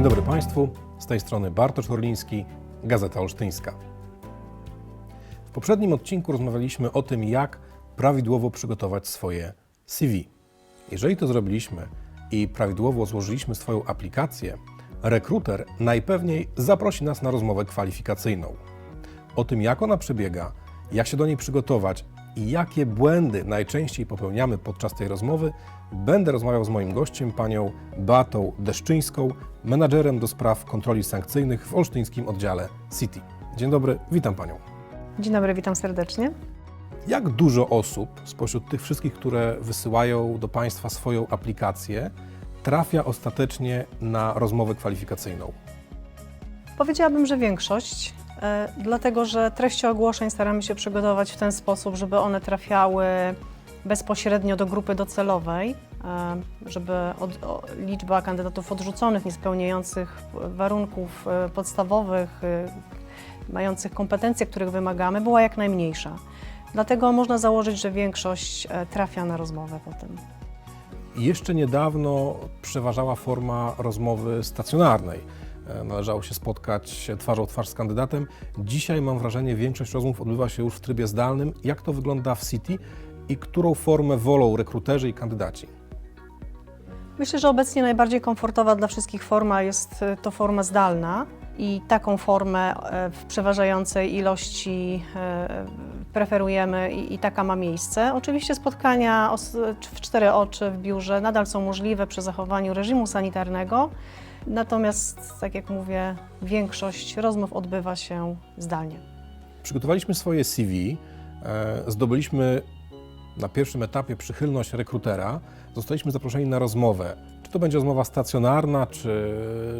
Dzień dobry Państwu, z tej strony Bartosz Orliński, Gazeta Olsztyńska. W poprzednim odcinku rozmawialiśmy o tym, jak prawidłowo przygotować swoje CV. Jeżeli to zrobiliśmy i prawidłowo złożyliśmy swoją aplikację, rekruter najpewniej zaprosi nas na rozmowę kwalifikacyjną. O tym, jak ona przebiega, jak się do niej przygotować i jakie błędy najczęściej popełniamy podczas tej rozmowy, będę rozmawiał z moim gościem, panią Beatą Deszczyńską, menadżerem do spraw kontroli sankcyjnych w olsztyńskim oddziale City. Dzień dobry, witam panią. Dzień dobry, witam serdecznie. Jak dużo osób spośród tych wszystkich, które wysyłają do Państwa swoją aplikację, trafia ostatecznie na rozmowę kwalifikacyjną? Powiedziałabym, że większość, e, dlatego że treści ogłoszeń staramy się przygotować w ten sposób, żeby one trafiały bezpośrednio do grupy docelowej, e, żeby od, o, liczba kandydatów odrzuconych, niespełniających warunków e, podstawowych, e, mających kompetencje, których wymagamy, była jak najmniejsza. Dlatego można założyć, że większość trafia na rozmowę potem. Jeszcze niedawno przeważała forma rozmowy stacjonarnej. Należało się spotkać twarzą twarz z kandydatem. Dzisiaj mam wrażenie, większość rozmów odbywa się już w trybie zdalnym. Jak to wygląda w City i którą formę wolą rekruterzy i kandydaci? Myślę, że obecnie najbardziej komfortowa dla wszystkich forma jest e, to forma zdalna i taką formę e, w przeważającej ilości e, preferujemy i, taka ma miejsce. Oczywiście spotkania w cztery oczy w biurze nadal są możliwe przy zachowaniu reżimu sanitarnego, natomiast, tak jak mówię, większość rozmów odbywa się zdalnie. Przygotowaliśmy swoje CV, e, zdobyliśmy na pierwszym etapie przychylność rekrutera, zostaliśmy zaproszeni na rozmowę. Czy to będzie rozmowa stacjonarna, czy,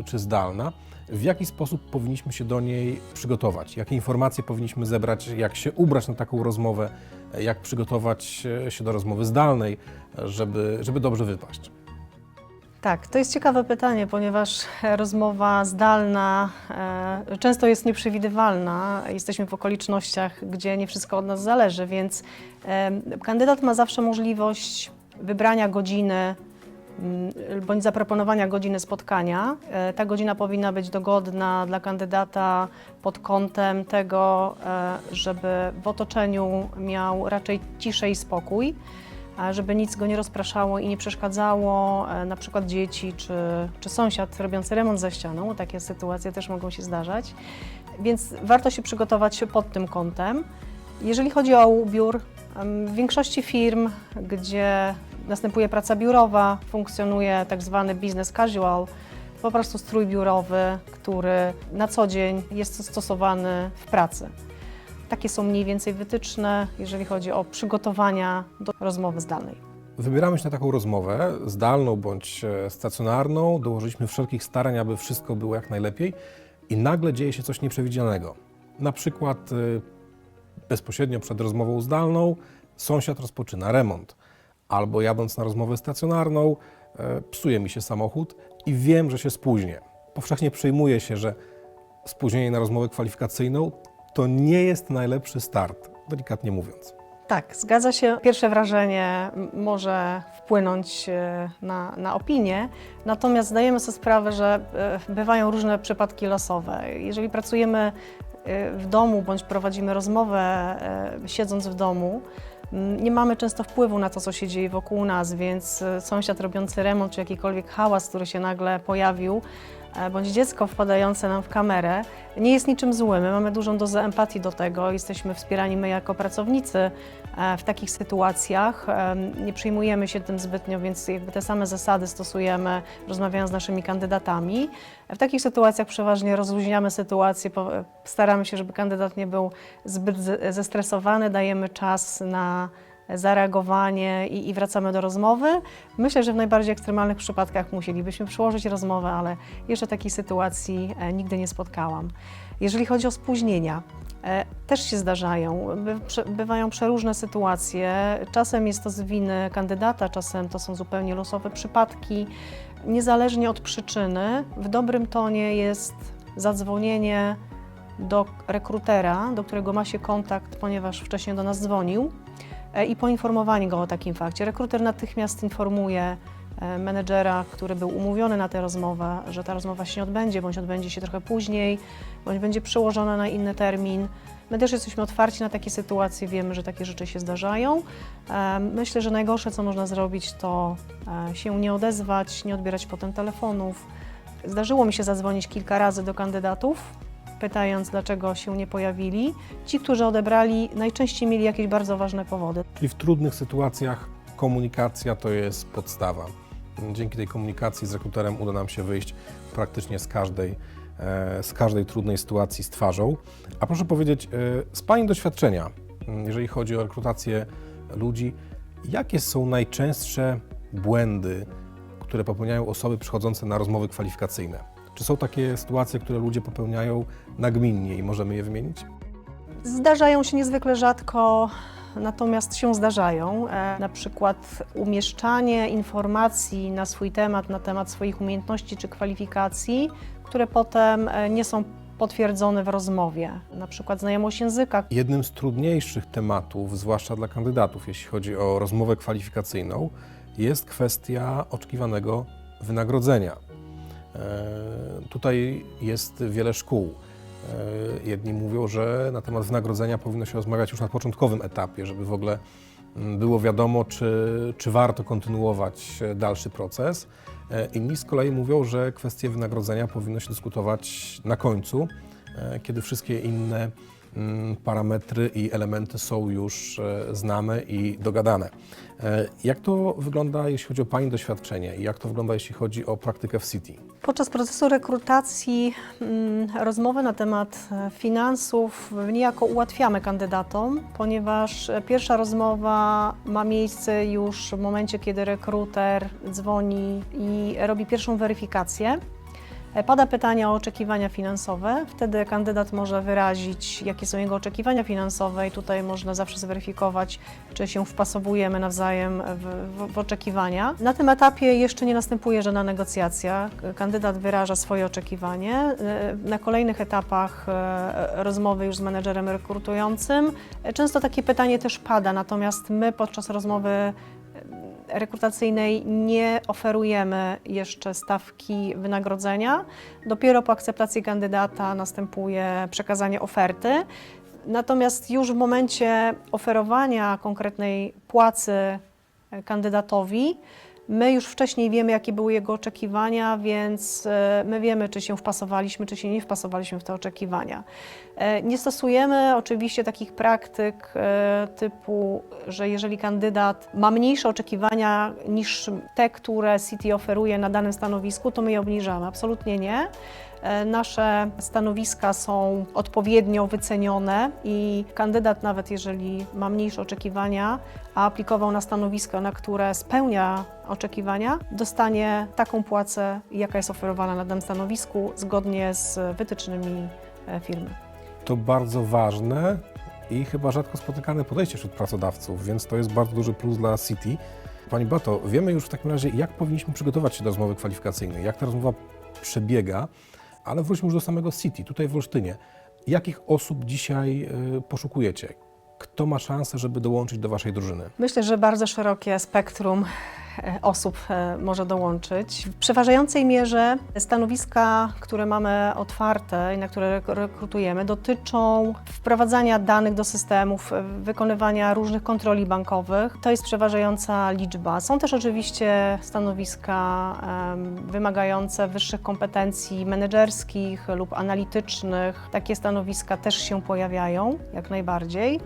czy zdalna? W jaki sposób powinniśmy się do niej przygotować? Jakie informacje powinniśmy zebrać? Jak się ubrać na taką rozmowę? Jak przygotować się do rozmowy zdalnej, żeby, żeby dobrze wypaść? Tak, to jest ciekawe pytanie, ponieważ rozmowa zdalna e, często jest nieprzewidywalna. Jesteśmy w okolicznościach, gdzie nie wszystko od nas zależy, więc e, kandydat ma zawsze możliwość wybrania godziny mm, bądź zaproponowania godziny spotkania. E, Ta godzina powinna być dogodna dla kandydata pod kątem tego, żeby w otoczeniu miał raczej ciszę i spokój żeby nic go nie rozpraszało i nie przeszkadzało, e, na przykład dzieci czy, czy sąsiad robiący remont za ścianą, takie sytuacje też mogą się zdarzać. Więc warto się przygotować pod tym kątem. Jeżeli chodzi o ubiór, w większości firm, gdzie następuje praca biurowa, funkcjonuje tak zwany business casual, po prostu strój biurowy, który na co dzień jest stosowany w pracy. Takie są mniej więcej wytyczne, jeżeli chodzi o przygotowania do rozmowy zdalnej. Wybieramy się na taką rozmowę, zdalną bądź e, stacjonarną. Dołożyliśmy wszelkich starań, aby wszystko było jak najlepiej, i nagle dzieje się coś nieprzewidzianego. Na przykład y, bezpośrednio przed rozmową zdalną sąsiad rozpoczyna remont, albo jadąc na rozmowę stacjonarną e, psuje mi się samochód i wiem, że się spóźnię. Powszechnie przyjmuje się, że spóźnienie na rozmowę kwalifikacyjną to nie jest najlepszy start, delikatnie mówiąc. Tak, zgadza się. Pierwsze wrażenie może wpłynąć e, na, na opinię, natomiast zdajemy sobie sprawę, że e, bywają różne przypadki losowe. Jeżeli pracujemy e, w domu bądź prowadzimy rozmowę siedząc w domu, nie mamy często wpływu na to, co się dzieje wokół nas, więc sąsiad robiący remont czy jakikolwiek hałas, który się nagle pojawił, bądź dziecko wpadające nam w kamerę, nie jest niczym złym. My mamy dużą dozę empatii do tego, jesteśmy wspierani my jako pracownicy e, w takich sytuacjach. E, Nie przyjmujemy się tym zbytnio, więc jakby te same zasady stosujemy, rozmawiając z naszymi kandydatami. W takich sytuacjach przeważnie rozluźniamy sytuację, staramy się, żeby kandydat nie był zbyt ze- zestresowany, dajemy czas na zareagowanie i, i wracamy do rozmowy. Myślę, że w najbardziej ekstremalnych przypadkach musielibyśmy przełożyć rozmowę, ale jeszcze takiej sytuacji e, nigdy nie spotkałam. Jeżeli chodzi o spóźnienia, e, też się zdarzają. Bywają przeróżne sytuacje. Czasem jest to z winy kandydata, czasem to są zupełnie losowe przypadki. Niezależnie od przyczyny, w dobrym tonie jest zadzwonienie do rekrutera, do którego ma się kontakt, ponieważ wcześniej do nas dzwonił i poinformowanie go o takim fakcie. Rekruter natychmiast informuje e, menedżera, który był umówiony na tę rozmowę, że ta rozmowa się nie odbędzie, bądź odbędzie się trochę później, bądź będzie przełożona na inny termin. My też jesteśmy otwarci na takie sytuacje, wiemy, że takie rzeczy się zdarzają. E, Myślę, że najgorsze, co można zrobić, to e, się nie odezwać, nie odbierać potem telefonów. Zdarzyło mi się zadzwonić kilka razy do kandydatów, pytając, dlaczego się nie pojawili. Ci, którzy odebrali, najczęściej mieli jakieś bardzo ważne powody. Czyli w trudnych sytuacjach komunikacja to jest podstawa. Dzięki tej komunikacji z rekruterem uda nam się wyjść praktycznie z każdej, e, z każdej trudnej sytuacji z twarzą. A proszę powiedzieć, e, z Pani doświadczenia, m, jeżeli chodzi o rekrutację ludzi, jakie są najczęstsze błędy, które popełniają osoby przychodzące na rozmowy kwalifikacyjne? Czy są takie sytuacje, które ludzie popełniają nagminnie i możemy je wymienić? Zdarzają się niezwykle rzadko, natomiast się zdarzają. E, Na przykład umieszczanie informacji na swój temat, na temat swoich umiejętności czy kwalifikacji, które potem e, nie są potwierdzone w rozmowie. Na przykład znajomość języka. Jednym z trudniejszych tematów, zwłaszcza dla kandydatów, jeśli chodzi o rozmowę kwalifikacyjną, jest kwestia oczekiwanego wynagrodzenia. E, Tutaj jest wiele szkół. E, Jedni mówią, że na temat wynagrodzenia powinno się rozmawiać już na początkowym etapie, żeby w ogóle mm, było wiadomo, czy, czy warto kontynuować e, dalszy proces. Inni z kolei mówią, że kwestie wynagrodzenia powinno się dyskutować na końcu, kiedy wszystkie inne parametry i elementy są już e, znane i dogadane. E, Jak to wygląda, jeśli chodzi o Pani doświadczenie i jak to wygląda, jeśli chodzi o praktykę w City? Podczas procesu rekrutacji mm, rozmowy na temat e, finansów niejako ułatwiamy kandydatom, ponieważ pierwsza rozmowa ma miejsce już w momencie, kiedy rekruter dzwoni i robi pierwszą weryfikację. E, Pada pytanie o oczekiwania finansowe. Wtedy kandydat może wyrazić, jakie są jego oczekiwania finansowe, i tutaj można zawsze zweryfikować, czy się wpasowujemy nawzajem w, w, w oczekiwania. Na tym etapie jeszcze nie następuje żadna negocjacja. Kandydat wyraża swoje oczekiwanie. E, Na kolejnych etapach e, rozmowy już z menedżerem rekrutującym często takie pytanie też pada, natomiast my podczas rozmowy rekrutacyjnej nie oferujemy jeszcze stawki wynagrodzenia. Dopiero po akceptacji kandydata następuje przekazanie oferty. Natomiast już w momencie oferowania konkretnej płacy kandydatowi, my już wcześniej wiemy, jakie były jego oczekiwania, więc e, my wiemy, czy się wpasowaliśmy, czy się nie wpasowaliśmy w te oczekiwania. E, Nie stosujemy oczywiście takich praktyk e, typu, że jeżeli kandydat ma mniejsze oczekiwania niż te, które City oferuje na danym stanowisku, to my je obniżamy. Absolutnie nie. E, Nasze stanowiska są odpowiednio wycenione i kandydat, nawet jeżeli ma mniejsze oczekiwania, a aplikował na stanowisko, na które spełnia oczekiwania, dostanie taką płacę, jaka jest oferowana na danym stanowisku, zgodnie z wytycznymi e, firmy. To bardzo ważne i chyba rzadko spotykane podejście wśród pracodawców, więc to jest bardzo duży plus dla City. Pani Bato, wiemy już w takim razie, jak powinniśmy przygotować się do rozmowy kwalifikacyjnej, jak ta rozmowa przebiega, ale wróćmy już do samego City, tutaj w Olsztynie. Jakich osób dzisiaj y, poszukujecie? Kto ma szansę, żeby dołączyć do Waszej drużyny? Myślę, że bardzo szerokie spektrum osób e, może dołączyć. W przeważającej mierze stanowiska, które mamy otwarte i na które rek- rekrutujemy, dotyczą wprowadzania danych do systemów, e, wykonywania różnych kontroli bankowych. To jest przeważająca liczba. Są też oczywiście stanowiska wymagające wyższych kompetencji menedżerskich lub analitycznych. Takie stanowiska też się pojawiają, jak najbardziej.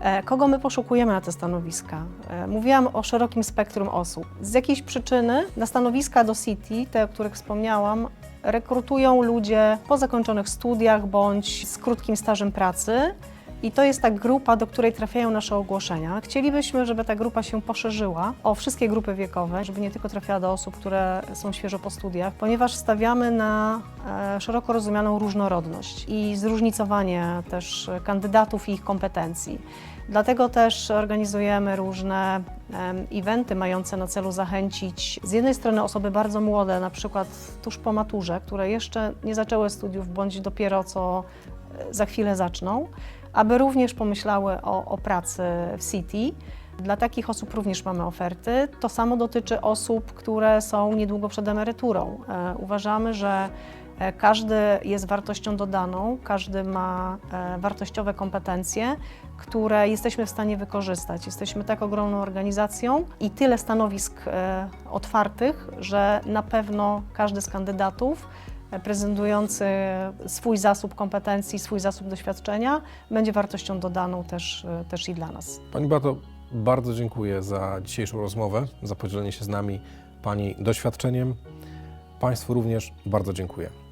E, Kogo my poszukujemy na te stanowiska? E, Mówiłam o szerokim spektrum osób. Z jakiejś przyczyny na stanowiska do City, te, o których wspomniałam, rekrutują ludzie po zakończonych studiach bądź z krótkim stażem pracy. I to jest ta grupa, do której trafiają nasze ogłoszenia. Chcielibyśmy, żeby ta grupa się poszerzyła o wszystkie grupy wiekowe, żeby nie tylko trafiała do osób, które są świeżo po studiach, ponieważ stawiamy na e, szeroko rozumianą różnorodność i zróżnicowanie też kandydatów i ich kompetencji. Dlatego też organizujemy różne eventy mające na celu zachęcić z jednej strony osoby bardzo młode, na przykład tuż po maturze, które jeszcze nie zaczęły studiów bądź dopiero co e, za chwilę zaczną, aby również pomyślały o, o pracy w City. Dla takich osób również mamy oferty. To samo dotyczy osób, które są niedługo przed emeryturą. E, Uważamy, że każdy jest wartością dodaną, każdy ma e, wartościowe kompetencje, które jesteśmy w stanie wykorzystać. Jesteśmy tak ogromną organizacją i tyle stanowisk e, otwartych, że na pewno każdy z kandydatów e, prezentujący swój zasób kompetencji, swój zasób doświadczenia będzie wartością dodaną też, e, też i dla nas. Pani Beato, bardzo dziękuję za dzisiejszą rozmowę, za podzielenie się z nami Pani doświadczeniem. Państwu również bardzo dziękuję.